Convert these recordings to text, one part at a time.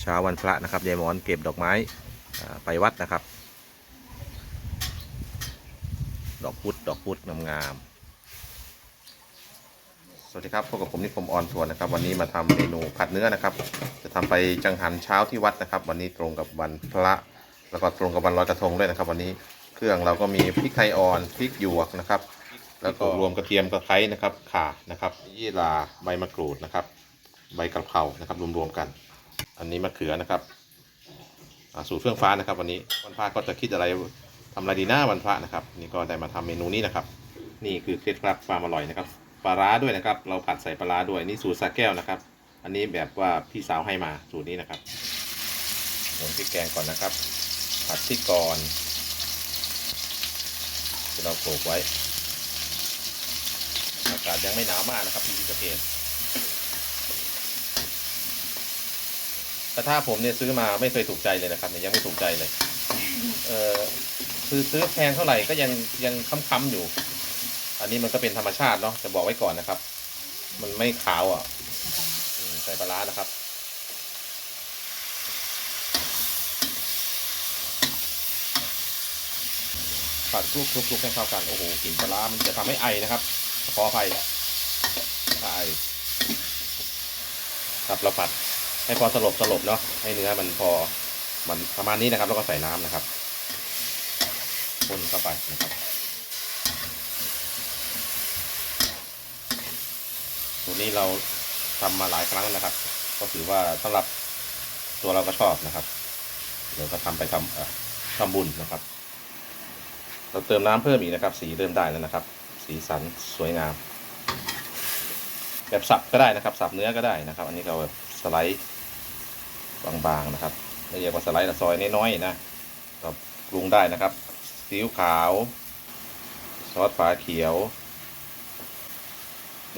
เช้าวันพระนะครับยายหมอนเก็บดอกไม้ไปวัดนะครับ ดอกพุธดอกพุธงามๆสวัสดีครับพบกับผมนิคมออนทัวร์นะครับ วันนี้มาทำเมนูผัดเนื้อนะครับ จะทำไปจังหันเช้าที่วัดนะครับ วันนี้ตรงกับวันพระ แล้วก็ตรงกับวันลอยกระทงด้วยนะครับ วันนี้เครื่องเราก็มีพริกไทยอ่อนพริกหยวกนะครับแล้วก็รวมกระเทียมกระไคร้นะครับข่านะครับยี่หร่าใบมะกรูดนะครับ ใบกะเพรานะครับรวมๆกัน อันนี้มะเขือนะครับสูตรเฟื่องฟ้านะครับ วันนี้วันพระก็จะคิดอะไรทำอะไรดีหน้าวันพระนะครับ นี่ก็ได้มาทำเมนูนี้นะครับ นี่คือเคล็ดลับความอร่อยนะครับปลาร้าด้วยนะครับ เราผัดใส่ปลาร้าด้วยนี่สูตรสาแก้วนะครับ อันนี้แบบว่าพี่สาวให้มาสูตรนี้นะครับลงพริกแกงก่อนนะครับ ผัดพริกก่อนที่เราโขลกไว้อากาศยังไม่หนาวมากนะครับที่ศรีสะเกษ กระทะผมเนี่ยซื้อมาไม่เคยถูกใจเลยนะครับเนี่ยยังไม่ถูกใจเลย เออคือซื้อแพงเท่าไหร่ก็ยังยังค้ำๆอยู่ อันนี้มันก็เป็นธรรมชาติเนาะจะบอกไว้ก่อนนะครับ มันไม่ขาวอะใส่ปลาร้านะครับผัดคลุกคลุกคลุกให้เข้ากันโอ้โหกลิ่นปลาร้ามันจะทำให้ไอนะครับขออภัยไอครับเราผัด ให้พอสลบสลบเนาะให้เนื้อมันพอมันประมาณนี้นะครับ แล้วก็ใส่น้ำนะครับคนเข้าไปนะครับสูตรนี้เราทำมาหลายครั้งนะครับ ก็ถือว่าสำหรับตัวเราก็ชอบนะครับเดี๋ยวก็ทำไปทำเอ่อทำบุญนะครับ เราเติมน้ำเพิ่มอีกนะครับ สีเริ่มได้แล้วนะครับ สีสันสวยงาม แบบสับก็ได้นะครับ สับเนื้อก็ได้นะครับ อันนี้เราแบบสไลด์ บางๆนะครับไม่เรียกว่าสไลด์แต่ซอยน้อยๆนะก็ปรุงได้นะครับซีอิ๊วขาว ซอสฝาเขียว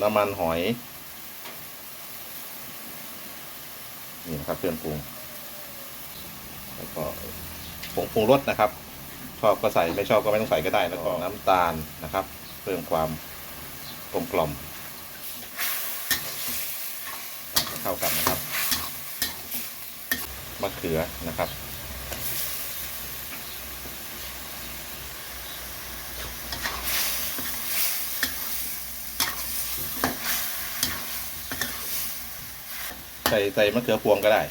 น้ำมันหอย นี่นะครับเครื่องปรุง แล้วก็ผงปรุงรสนะครับ ชอบก็ใส่ไม่ชอบก็ไม่ต้องใส่ก็ได้แล้วก็น้ำตาลนะครับ เพิ่มความกลมกล่อมเข้ากันนะครับ มะเขือนะครับ ใส่ใส่มะเขือพวงก็ได้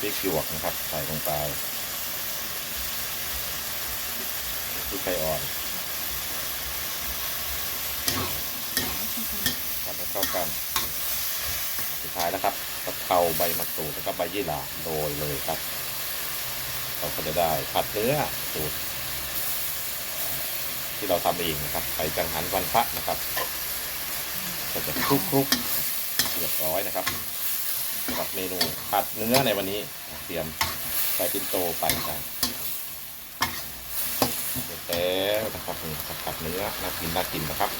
พริกหยวกนะครับ ใส่ลงไปพริกไทยอ่อน ข้ากัน สุดท้ายนะครับกะเพราใบมะกรูดแล้วก็ใบยี่หร่าโรยเลยครับ เราก็จะได้ผัดเนื้อสูตรที่เราทำเองนะครับใส่จังหันวันพระนะครับก็จะคลุกคลุกๆเรียบร้อยนะครับสำหรับเมนูผัดเนื้อในวันนี้เตรียมใส่ปินโตไปกันเสร็จแล้วนะครับนี่ผัดเนื้อน่ากินน่ากินนะครับ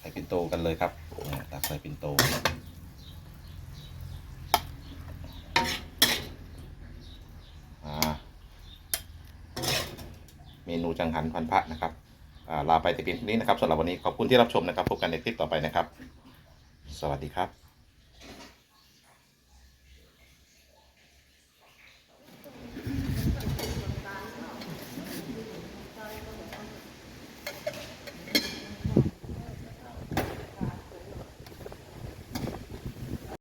ใส่ ปินโตกันเลยครับตักใส่ปินโตเมนูจังหันพันพระนะครับลาไปแต่เพียงเท่านี้นะครับสำหรับวันนี้ขอบคุณที่รับชมนะครับพบกันในคลิปต่อไปนะครับ สวัสดีครับ